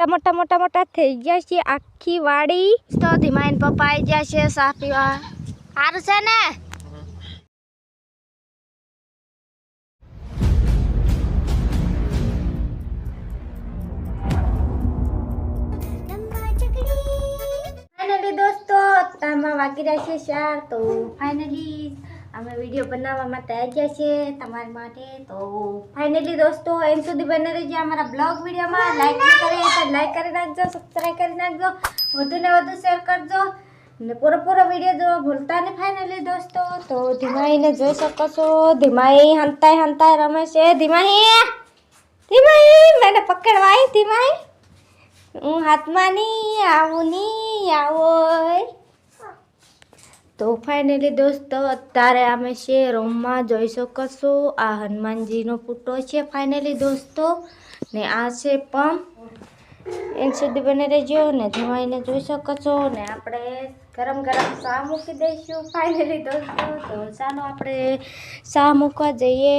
મોટા મોટા મોટા મોટા થઈ ગયા છે આખી વાડી. તો ધીમાઈન પપ્પા આવી ગયા છે સાફ પીવા. સારું છે ને? ફાઇનલી દોસ્તો વાગી રહ્યા છે ચાર તો. ફાઇનલી અમે વીડિયો બનાવવા માટે આવી ગયા છીએ તમારા માટે. તો ફાઇનલી દોસ્તો એમ સુધી બને રહેજો અમારા બ્લોગ વિડીયોમાં. લાઈક કરી તો લાઈક કરી નાખજો સબસ્ક્રાઈબ કરી નાખજો, વધુ ને વધુ શેર કરજો. ને પૂરો પૂરો વીડિયો જોવા ભૂલતા નહીં ફાઇનલી દોસ્તો. તો ધીમાઈને જોઈ શકો છો. ધીમાઈ હંતાય હંતાય રમે છે. ધીમાઈ ધીમાઈ, મને પકડવાય ધીમાઈ. હું હાથમાં નહીં આવું, નહીં આવો. તો ફાઇનલી દોસ્તો, અત્યારે અમે છે રૂમમાં જોઈ શકો આ હનુમાનજીનો પૂટો છે ફાઇનલી દોસ્તો. ને આ છે પંપ. એન સુધી બને રહેજો ને ધોવાઈને જોઈ શકો છો ને આપણે ગરમ ગરમ ચા મૂકી દઈશું ફાઇનલી દોસ્તો. તો ચાલો આપણે ચા મૂકવા જઈએ.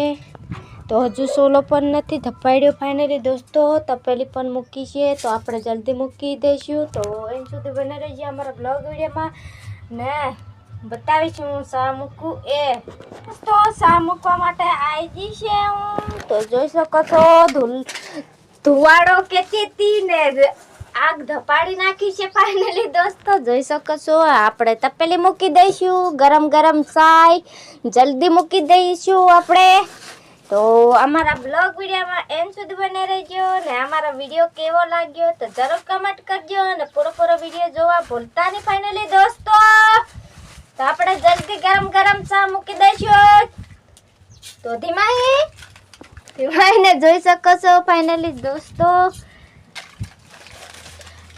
તો હજુ સોલો પણ નથી ધપાડ્યો ફાઇનલી દોસ્તો. તપેલી પણ મૂકી છે, તો આપણે જલ્દી મૂકી દઈશું. તો એન સુધી બને રહીએ અમારા બ્લોગ વિડીયોમાં. ને બતાવીશું હું શા મૂકું? એ, તો શા મૂકવા માટે આવી છે હું. તો જોઈ શકો છો, ધૂલ, ધુવાડો કેતી હતી ને આગ ધપાડી નાખી છે ફાઇનલી દોસ્તો. જોઈ શકો છો, આપણે તપેલી મૂકી દઈશું, ગરમ ગરમ સાય જલ્દી મૂકી દઈશું આપણે. તો અમારા બ્લોગ વિડીયોમાં એમ સુધી બને રહેજો ને અમારો વીડિયો કેવો લાગ્યો તો જરૂર કમેન્ટ કરજો અને પૂરો પૂરો વીડિયો જોવા ભૂલતા નહીં ફાઇનલી દોસ્તો. તો આપણે જલ્દી ગરમ ગરમ ચા મૂકી દઈશું તો ધીમાઈ ધીમાઈને જોઈ શકો છો ફાઇનલી દોસ્તો.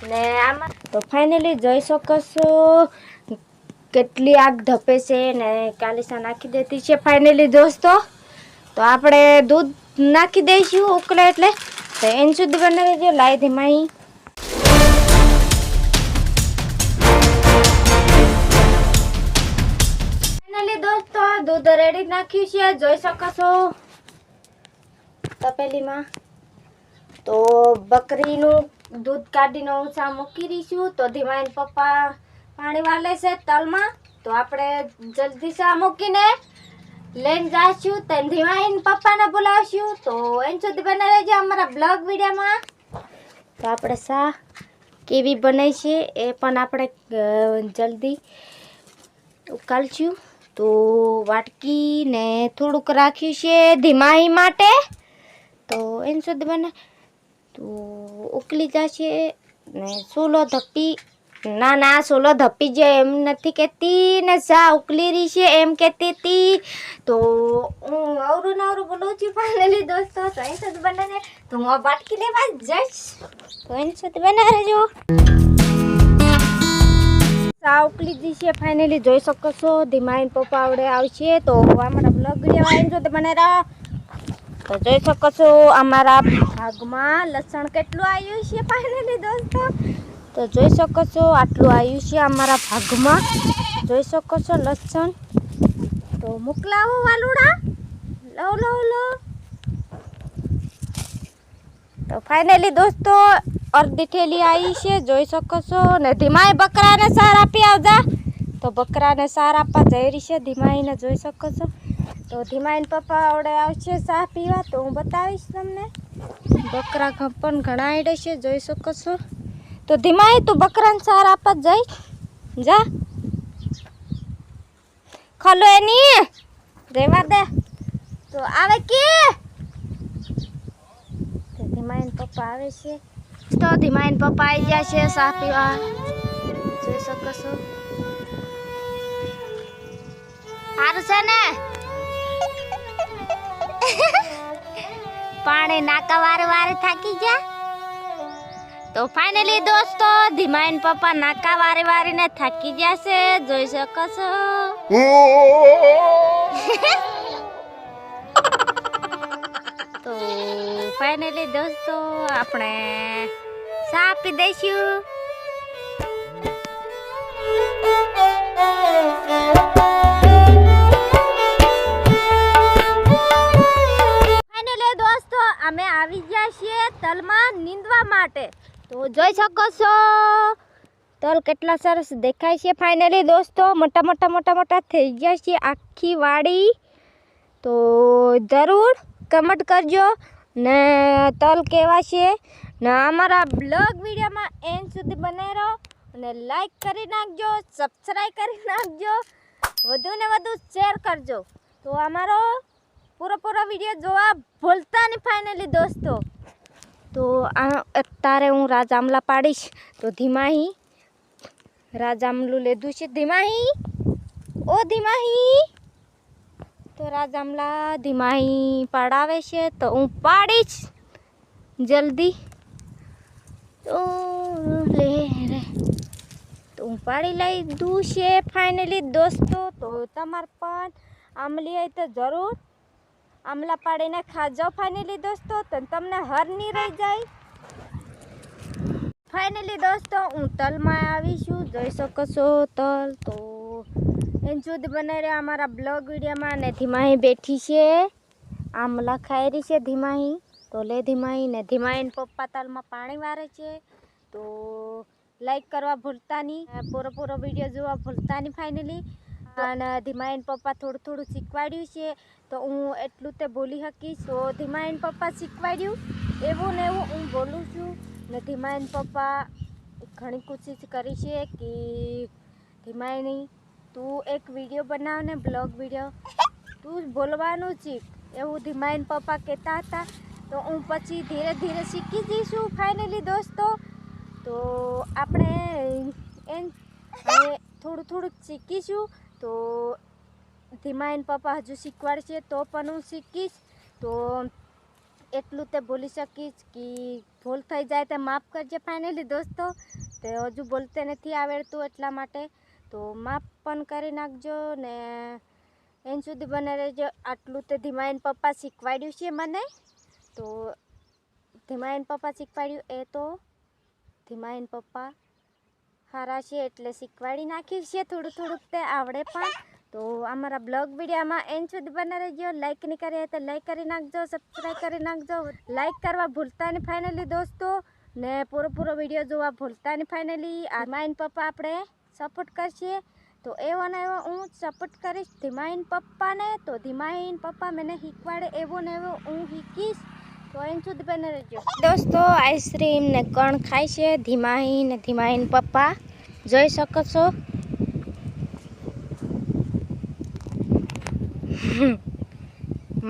ને આમાં તો ફાઇનલી જોઈ શકો છો કેટલી આગ ધપે છે ને કાલીસા નાખી દેતી છે ફાઇનલી દોસ્તો. તો આપણે દૂધ નાખી દઈશું ઉકળે એટલે. તો એન સુધી બનાવી દો લાય ધીમાઈ. દૂધ રેડી નાખ્યું છે, જોઈ શકો છો. તપેલીમાં. તો બકરીનું દૂધ કાઢીને ઊંચા મૂકી દઈશું. તો ધીમાઈન પપ્પા પાણી વાલે છે તલમાં. તો આપણે જલ્દી સા મૂકીને લઈને જઈશું તો ધીમાઈન પપ્પાને બોલાવશું. તો એન સુધી બને રહેજો અમારા બ્લોગ વિડીયોમાં. તો આપણે સા કેવી બને છે એ પણ આપણે જલ્દી ઉકાળશું તો વાટકીને થોડુંક રાખ્યું છે ધીમાહી માટે. તો એન સુધી બને તો ઉકળી જશે ને સોલો ધપ્પી. ના ના, સોલો ધપ્પી જાય એમ નથી કહેતી ને સા ઉકલી રહી છે એમ કહેતી હતી. તો હું અવરું ને અવરું બોલું છું ફાઇનલી દોસ્તો, તો એન સુધી બને તો હું આ વાટકી લેવા જ જઈશ. તો એન સુધી બને રહેજો. ચા ઉકલી છે ફાઇનલી જોઈ શકો છો. ધીમાઈન પપ્પા આવડે આવશે તો અમારા બ્લોગ વીડિયો આવીને જો બને તો જોઈ શકો છો અમારા ભાગમાં લસણ કેટલું આવ્યું છે ફાઇનલી દોસ્તો. તો જોઈ શકો છો આટલું આવ્યું છે અમારા ભાગમાં. જોઈ શકો છો લસણ. તો મોકલાવો વાલુડા. લો લો લો તો ફાઇનલી દોસ્તો અડધી ઠેલી આવી છે, જોઈ શકો છો. ને ધીમાએ બકરાને સાર આપી આવજા. તો બકરાને સાર આપવા જઈ રહી છે, ધીમાઈને જોઈ શકો છો. તો ધીમાઈને પપ્પા આવડે આવશે સાહ પીવા, તો હું બતાવીશ તમને. બકરા પણ ઘણા આડે છે, જોઈ શકો છો. તો ધીમાએ તું બકરાને સાર આપવા જઈ. જા. ખલો એની. રેવા દે. તો આવે કે? ધીમાઈન પપ્પા આવે છે. તો ધીમાઈન પપ્પા આવી ગયા છે ચા પીવા. જોઈ શકો છો. સારું છે ને? પાણી નાકા વારે વારે થાકી ગયા. તો ફાઇનલી દોસ્તો ધીમાઈન પપ્પા નાકા વારે વારે ને થાકી ગયા છે જોઈ શકો છો. તો ફાઇનલી દોસ્તો, આપણે સાપી દઈશું. ફાઇનલી દોસ્તો, અમે આવી ગયા છીએ તલમાં નીંદવા માટે. તો જોઈ શકો છો, તલ કેટલા સરસ દેખાય છે. ફાઇનલી દોસ્તો, મોટા મોટા મોટા મોટા થઈ ગયા છે આખી વાડી. તો જરૂર કમેન્ટ કરજો. ને તલ કેવા છે? ને અમારા બ્લોગ વિડીયોમાં એન્ડ સુધી બનાવી રહો અને લાઈક કરી નાખજો સબસ્ક્રાઈબ કરી નાખજો વધુ ને વધુ શેર કરજો. તો અમારો પૂરેપૂરો પૂરો વીડિયો જોવા ભૂલતા નહીં ફાઇનલી દોસ્તો. તો આ અત્યારે હું રાજામલા પાડીશ. તો ધીમાહી, રાજામલું લીધું છે. ધીમાહી, ઓ ધીમાહી! તો રાજામલા ધીમાઈ પાડાવે છે તો હું પાડીશ. જલ્દી. તો લે રે. તો હું પાડી લઈ દઉં છે ફાઇનલી દોસ્તો. તો તમારે પણ આમલી હોય તો જરૂર. આમલા પાડીને ખાજો ફાઇનલી દોસ્તો. તો તમને હર નહીં રહી જાય. ફાઇનલી દોસ્તો, હું તલમાં આવીશું જોઈ શકો છો તલ તો એન સુધી બનાવી રહ્યા અમારા બ્લોગ વિડીયોમાં ને ધીમાહી બેઠી છે. આમલા ખાઈ રહી છે ધીમાહી તો લે ધીમાહી ને ધીમાહીને પપ્પા તાલમાં પાણી વારે છે. તો લાઈક કરવા ભૂલતા નહીં. પૂરો પૂરો વીડિયો જોવા ભૂલતા નહીં ફાઇનલી અને ધીમાઈન પપ્પા થોડું થોડું શીખવાડ્યું છે. તો હું એટલું તે બોલી શકીશ. તો ધીમાઈન પપ્પા શીખવાડ્યું. એવું ને એવું હું બોલું છું. ને ધીમાઈન પપ્પા ઘણી કોશિશ કરી છે કે ધીમાઈની તું એક વીડિયો બનાવ ને બ્લોગ વીડિયો તું બોલવાનું શીખ. એવું ધીમાઈન પપ્પા કહેતા હતા. તો હું પછી ધીરે ધીરે શીખી જઈશું ફાઇનલી દોસ્તો. તો આપણે એમ થોડું થોડુંક શીખીશું. તો ધીમાઈન પપ્પા હજુ શીખવાડશે તો પણ હું શીખીશ. તો એટલું તે બોલી શકીશ કે ભૂલ થઈ જાય તે માફ કરજે ફાઇનલી દોસ્તો. તે હજુ બોલતે નથી આવડતું એટલા માટે. તો માફ પણ કરી નાખજો ને એન સુધી બને રહેજો. આટલું તે ધીમાઈન પપ્પા શીખવાડ્યું છે મને. તો ધીમાઈન પપ્પા શીખવાડ્યું એ તો ધીમાઈન પપ્પા સારા છે એટલે શીખવાડી નાખ્યું છે થોડું થોડુંક તે આવડે પણ. તો અમારા બ્લોગ વિડીયોમાં એન સુધી બને રહેજો. લાઈક નહીં કરીએ તો લાઈક કરી નાખજો સબસ્ક્રાઈબ કરી નાખજો. લાઈક કરવા ભૂલતા નહીં ફાઇનલી દોસ્તો. ને પૂરો પૂરો વીડિયો જોવા ભૂલતા નહીં ફાઇનલી આ માઇન પપ્પા આપણે સપોર્ટ કરશે. તો એવો ને એવો હું સપોર્ટ કરીશ ધીમાઈન પપ્પાને. તો ધીમાઈન પપ્પા મને શીખવાડે એવો ને એવો હું શીખીશ. તો એમ સુધી બને રહેજો. દોસ્તો આઈસ્ક્રીમ ને કણ ખાય છે? ધીમાહી ને ધીમાહીન પપ્પા. જોઈ શકો છો.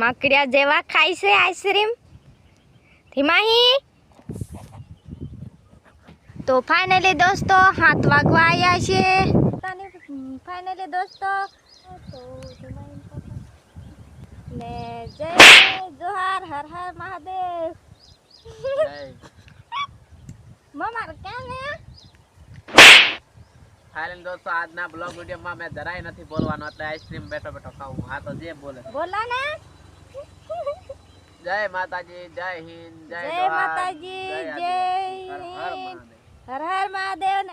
માકડિયા જેવા ખાય છે આઈસ્ક્રીમ. ધીમાહી તો ફાઇનલી દોસ્તો હાથ વાગવા આવ્યા છે. ફાઇનલી દોસ્તો. ને જય જોહાર હર હર મહાદેવ. મમાર કેમ ફાઇનલ દોસ્તો આજના બ્લોગ વિડીયોમાં મેં જરાય નથી બોલવાનો એટલે આઈસ્ક્રીમ બેઠો બેઠો ખાવું હા તો જે બોલે. બોલા ને. જય માતાજી જય હિન્દ જય માતાજી, જય હિન્દ. હર હર મહાદેવ